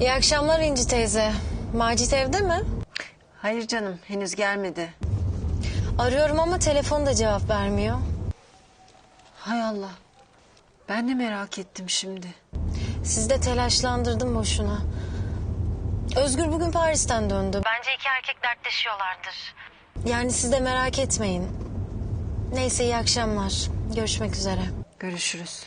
İyi akşamlar İnci teyze. Macit evde mi? Hayır canım henüz gelmedi. Arıyorum ama telefon da cevap vermiyor. Hay Allah. Ben de merak ettim şimdi. Siz de telaşlandırdım boşuna. Özgür bugün Paris'ten döndü. Bence iki erkek dertleşiyorlardır. Yani siz de merak etmeyin. Neyse iyi akşamlar. Görüşmek üzere. Görüşürüz.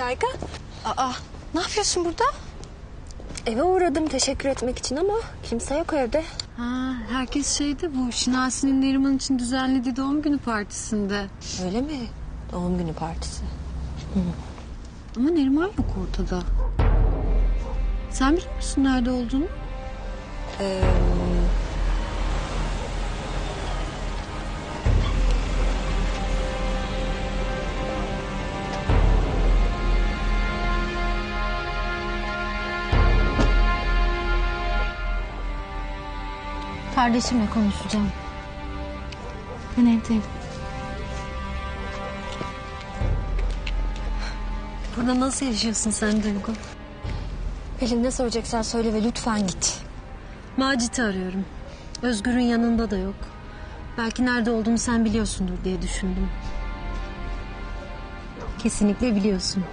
Şarkı? Aa ne yapıyorsun burada? Eve uğradım teşekkür etmek için ama kimse yok evde. Ha, herkes şeyde bu Şinasi'nin Neriman için düzenlediği doğum günü partisinde. Öyle mi? Doğum günü partisi. Ama Neriman yok ortada. Sen biliyor musun nerede olduğunu? Ee, Kardeşimle konuşacağım. Ben evdeyim. Burada nasıl yaşıyorsun sen Duygu? Pelin ne söyleyeceksen söyle ve lütfen git. Macit'i arıyorum. Özgür'ün yanında da yok. Belki nerede olduğunu sen biliyorsundur diye düşündüm. Kesinlikle biliyorsun.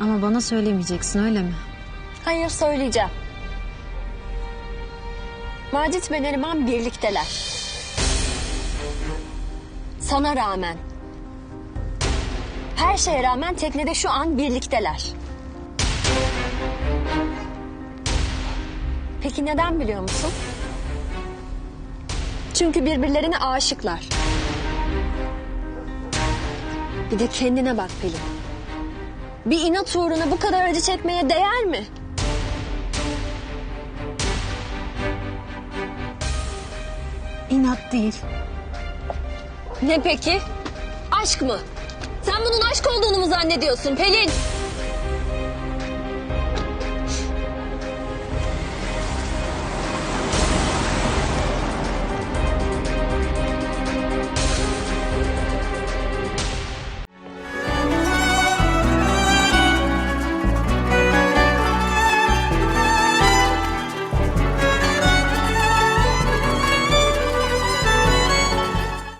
Ama bana söylemeyeceksin öyle mi? Hayır söyleyeceğim. Macit ve Neriman birlikteler. Sana rağmen. Her şeye rağmen teknede şu an birlikteler. Peki neden biliyor musun? Çünkü birbirlerine aşıklar. Bir de kendine bak Pelin. Bir inat uğruna bu kadar acı çekmeye değer mi? İnat değil. Ne peki? Aşk mı? Sen bunun aşk olduğunu mu zannediyorsun Pelin?